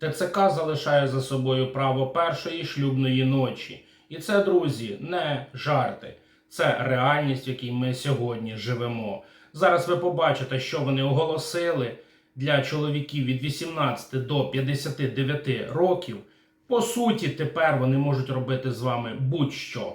ТЦК залишає за собою право першої шлюбної ночі. І це, друзі, не жарти. Це реальність, в якій ми сьогодні живемо. Зараз ви побачите, що вони оголосили для чоловіків від 18 до 59 років. По суті, тепер вони можуть робити з вами будь-що.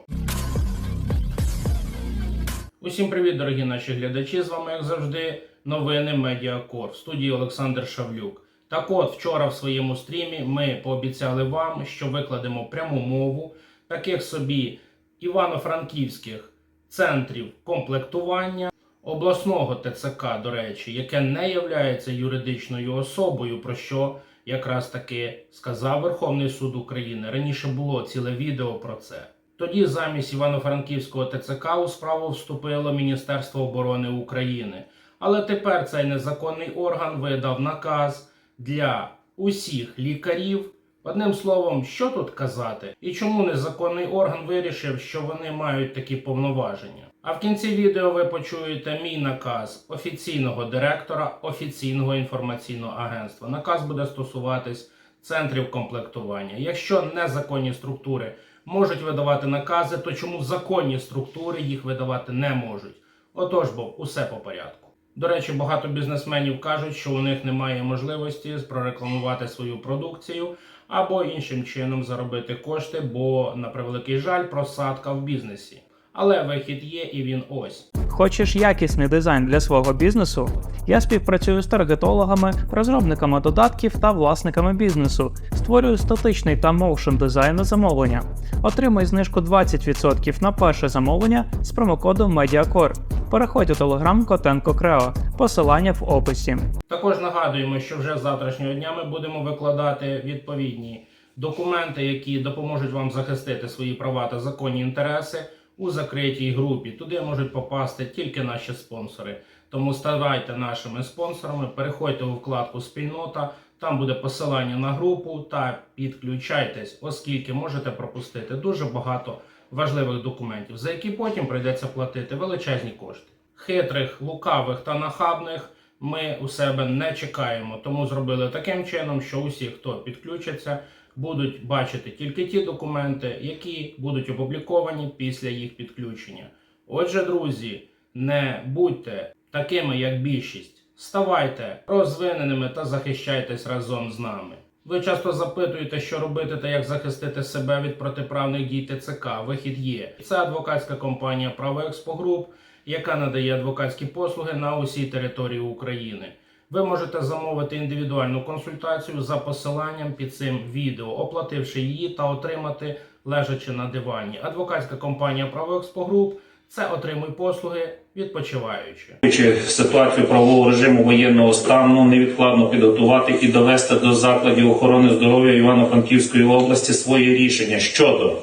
Усім привіт, дорогі наші глядачі. З вами, як завжди, новини Медіакор в студії Олександр Шавлюк. Так от, вчора в своєму стрімі ми пообіцяли вам, що викладемо пряму мову таких собі івано-франківських центрів комплектування обласного ТЦК, до речі, яке не являється юридичною особою, про що якраз таки сказав Верховний суд України. Раніше було ціле відео про це. Тоді замість Івано-Франківського ТЦК у справу вступило Міністерство оборони України. Але тепер цей незаконний орган видав наказ для усіх лікарів. Одним словом, що тут казати, і чому незаконний орган вирішив, що вони мають такі повноваження. А в кінці відео ви почуєте мій наказ офіційного директора офіційного інформаційного агентства. Наказ буде стосуватись центрів комплектування. Якщо незаконні структури можуть видавати накази, то чому законні структури їх видавати не можуть? Отож, бо усе по порядку. До речі, багато бізнесменів кажуть, що у них немає можливості прорекламувати свою продукцію або іншим чином заробити кошти, бо на превеликий жаль, просадка в бізнесі. Але вихід є, і він ось. Хочеш якісний дизайн для свого бізнесу? Я співпрацюю з таргетологами, розробниками додатків та власниками бізнесу. Створюю статичний та моушен дизайн на замовлення. Отримай знижку 20% на перше замовлення з промокодом MEDIACORE. Переходь у телеграм Котенко Крео. Посилання в описі. Також нагадуємо, що вже з завтрашнього дня ми будемо викладати відповідні документи, які допоможуть вам захистити свої права та законні інтереси у закритій групі. Туди можуть попасти тільки наші спонсори. Тому ставайте нашими спонсорами, переходьте у вкладку Спільнота. Там буде посилання на групу та підключайтесь, оскільки можете пропустити дуже багато важливих документів, за які потім прийдеться платити величезні кошти. Хитрих, лукавих та нахабних ми у себе не чекаємо, тому зробили таким чином, що усі, хто підключиться, будуть бачити тільки ті документи, які будуть опубліковані після їх підключення. Отже, друзі, не будьте такими, як більшість. Ставайте розвиненими та захищайтесь разом з нами. Ви часто запитуєте, що робити та як захистити себе від протиправних дій ТЦК. Вихід є. Це адвокатська компанія Право Експо Груп, яка надає адвокатські послуги на усій території України. Ви можете замовити індивідуальну консультацію за посиланням під цим відео, оплативши її та отримати лежачи на дивані. Адвокатська компанія Право Експо Груп це отримуй послуги відпочиваючи. Чи ситуацію правового режиму воєнного стану невідкладно підготувати і довести до закладів охорони здоров'я Івано-Франківської області свої рішення щодо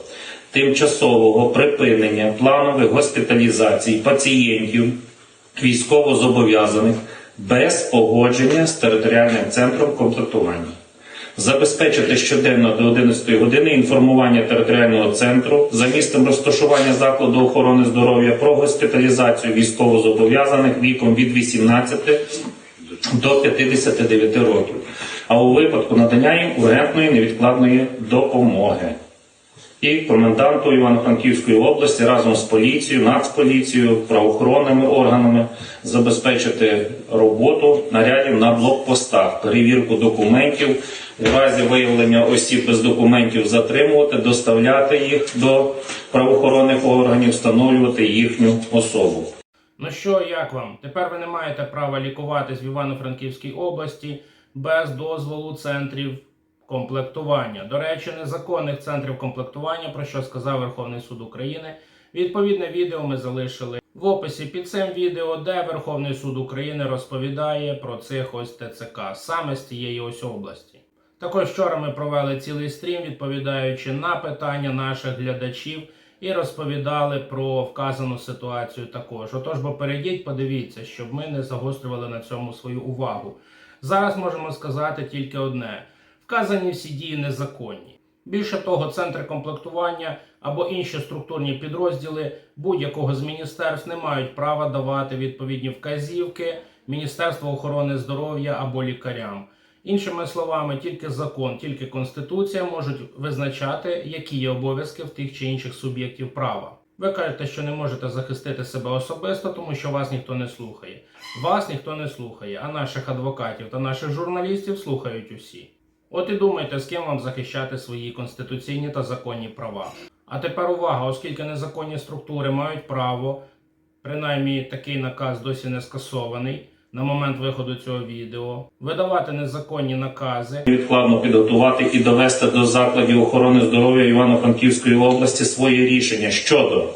тимчасового припинення планових госпіталізацій пацієнтів військовозобов'язаних без погодження з територіальним центром комплектування. Забезпечити щоденно до 11 години інформування територіального центру за місцем розташування закладу охорони здоров'я про госпіталізацію військовозобов'язаних віком від 18 до 59 років, а у випадку надання їм ургентної невідкладної допомоги. І коменданту Івано-Франківської області разом з поліцією, нацполіцією, правоохоронними органами забезпечити роботу нарядів на блокпостах, перевірку документів, у разі виявлення осіб без документів затримувати, доставляти їх до правоохоронних органів, встановлювати їхню особу. Ну що, як вам? Тепер ви не маєте права лікуватись в Івано-Франківській області без дозволу центрів комплектування. До речі, незаконних центрів комплектування, про що сказав Верховний суд України. Відповідне відео ми залишили в описі під цим відео, де Верховний суд України розповідає про цих ось ТЦК, саме з цієї ось області. Також вчора ми провели цілий стрім, відповідаючи на питання наших глядачів, і розповідали про вказану ситуацію також. Отож, бо перейдіть, подивіться, щоб ми не загострювали на цьому свою увагу. Зараз можемо сказати тільки одне: вказані всі дії незаконні. Більше того, центри комплектування або інші структурні підрозділи будь-якого з міністерств не мають права давати відповідні вказівки Міністерству охорони здоров'я або лікарям. Іншими словами, тільки закон, тільки конституція можуть визначати, які є обов'язки в тих чи інших суб'єктів права. Ви кажете, що не можете захистити себе особисто, тому що вас ніхто не слухає. Вас ніхто не слухає, а наших адвокатів та наших журналістів слухають усі. От і думайте, з ким вам захищати свої конституційні та законні права. А тепер увага, оскільки незаконні структури мають право, принаймні такий наказ досі не скасований на момент виходу цього відео, видавати незаконні накази, невідкладно підготувати і довести до закладів охорони здоров'я Івано-Франківської області своє рішення щодо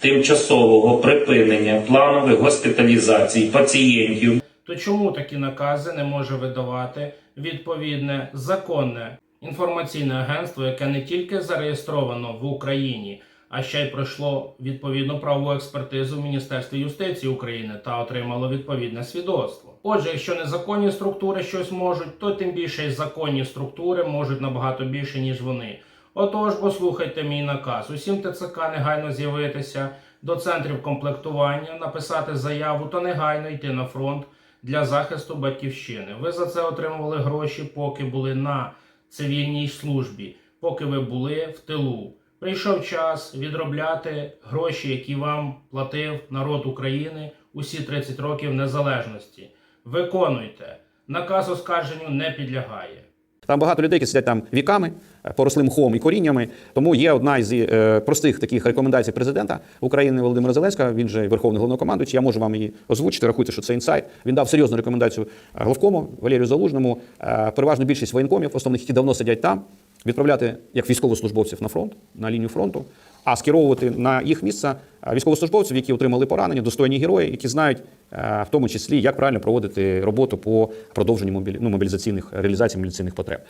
тимчасового припинення планових госпіталізацій пацієнтів. То чому такі накази не може видавати відповідне законне інформаційне агентство, яке не тільки зареєстровано в Україні, а ще й пройшло відповідну правову експертизу в Міністерстві юстиції України та отримало відповідне свідоцтво. Отже, якщо незаконні структури щось можуть, то тим більше і законні структури можуть набагато більше, ніж вони. Отож, послухайте мій наказ. Усім ТЦК негайно з'явитися до центрів комплектування, написати заяву та негайно йти на фронт для захисту батьківщини. Ви за це отримували гроші, поки були на цивільній службі, поки ви були в тилу. Прийшов час відробляти гроші, які вам платив народ України усі 30 років незалежності. Виконуйте. Наказ оскарженню не підлягає. Там багато людей, які сидять там віками, е, поросли мхом і коріннями. Тому є одна із е, простих таких рекомендацій президента України Володимира Зеленського. Він же верховний головнокомандуючий. Я можу вам її озвучити. Рахуйте, що це інсайт. Він дав серйозну рекомендацію е, главкому Валерію Залужному. Е, Переважно більшість воєнкомів, основних, які давно сидять там, відправляти як військовослужбовців на фронт, на лінію фронту, а скеровувати на їх місце е, військовослужбовців, які отримали поранення, достойні герої, які знають е, в тому числі, як правильно проводити роботу по продовженню ну, мобілізаційних реалізації мобілізаційних потреб.